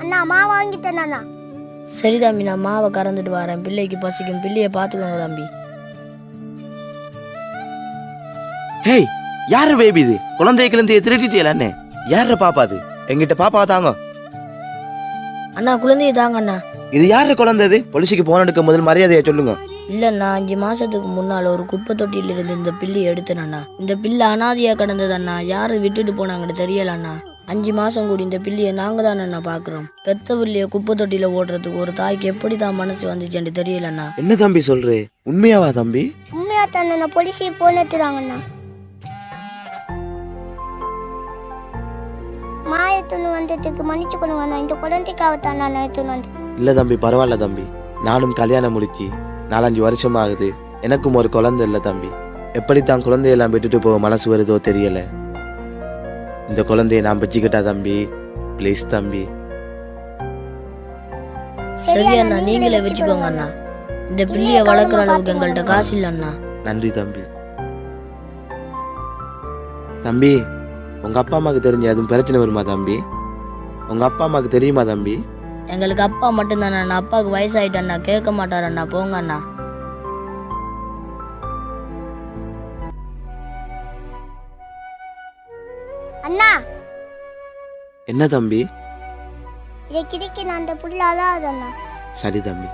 அண்ணா மாவு வாங்கிட்டேன் அண்ணா சரி தம்பி நான் மாவை கறந்துட்டு வரேன். பிள்ளைக்கு பசிக்கும். பிள்ளையை பார்த்துக்கோங்க தம்பி. ஹேய் யாரு பேபி இது? குழந்தை கிழந்தைய திருட்டிட்டியல அண்ணே? யார பாப்பா அது? எங்கிட்ட பாப்பா தாங்க. அண்ணா குழந்தைய தாங்க அண்ணா. இது யாரு குழந்தை இது பொலிசுக்கு போன் எடுக்க முதல் மரியாதையை சொல்லுங்க. இல்லைண்ணா அஞ்சு மாசத்துக்கு முன்னால் ஒரு குப்பை தொட்டியில இருந்து இந்த பில்லு எடுத்தேன் அண்ணா. இந்த பில்லு அனாதையா கிடந்தது அண்ணா. யாரு விட்டுட்டு போனாங்கன்னு தெரியல அண்ணா. அஞ்சு மாசம் கூடி இந்த பிள்ளையை நாங்க தான் அண்ணா பாக்குறோம். பெத்த பிள்ளைய குப்பை தொட்டியில ஓடுறதுக்கு ஒரு தாய்க்கு எப்படி தான் மனசு வந்துச்சுன்னு தெரியலண்ணா. என்ன தம்பி சொல்றே? உண்மையாவா தம்பி? உண்மையா தானே போலீஸை போன் எடுத்துறாங்கண்ணா மாயத்துன்னு வந்ததுக்கு மன்னிச்சுக்கணும் அண்ணா இந்த குழந்தைக்காக தான் நான் எடுத்துன்னு வந்தேன். இல்ல தம்பி பரவாயில்ல தம்பி. நானும் கல்யாணம் முடிச்சு நாலஞ்சு வருஷம் ஆகுது எனக்கும் ஒரு குழந்தை இல்ல தம்பி. எப்படி தான் குழந்தையெல்லாம் விட்டுட்டு போக மனசு வருதோ தெரியல. இந்த குழந்தைய நான் வச்சுக்கிட்டா தம்பி? ப்ளீஸ் தம்பி. சரி அண்ணா நீங்களே வச்சுக்கோங்க அண்ணா. இந்த பிள்ளைய வளர்க்குற அளவுக்கு எங்கள்கிட்ட காசு இல்லை அண்ணா. நன்றி தம்பி. தம்பி உங்க அப்பா அம்மாவுக்கு தெரிஞ்ச எதுவும் பிரச்சனை வருமா தம்பி? உங்க அப்பா அம்மாவுக்கு தெரியுமா தம்பி? எங்களுக்கு அப்பா மட்டும்தானே அண்ணா. அப்பாவுக்கு வயசாயிட்டண்ணா கேட்க மாட்டார் அண்ணா. அண்ணா. என்ன தம்பி? இதை கிறுக்கி நான் அந்த புள்ள அண்ணா சரி தம்பி.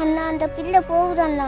அண்ணா அந்த பிள்ளை போகுது அண்ணா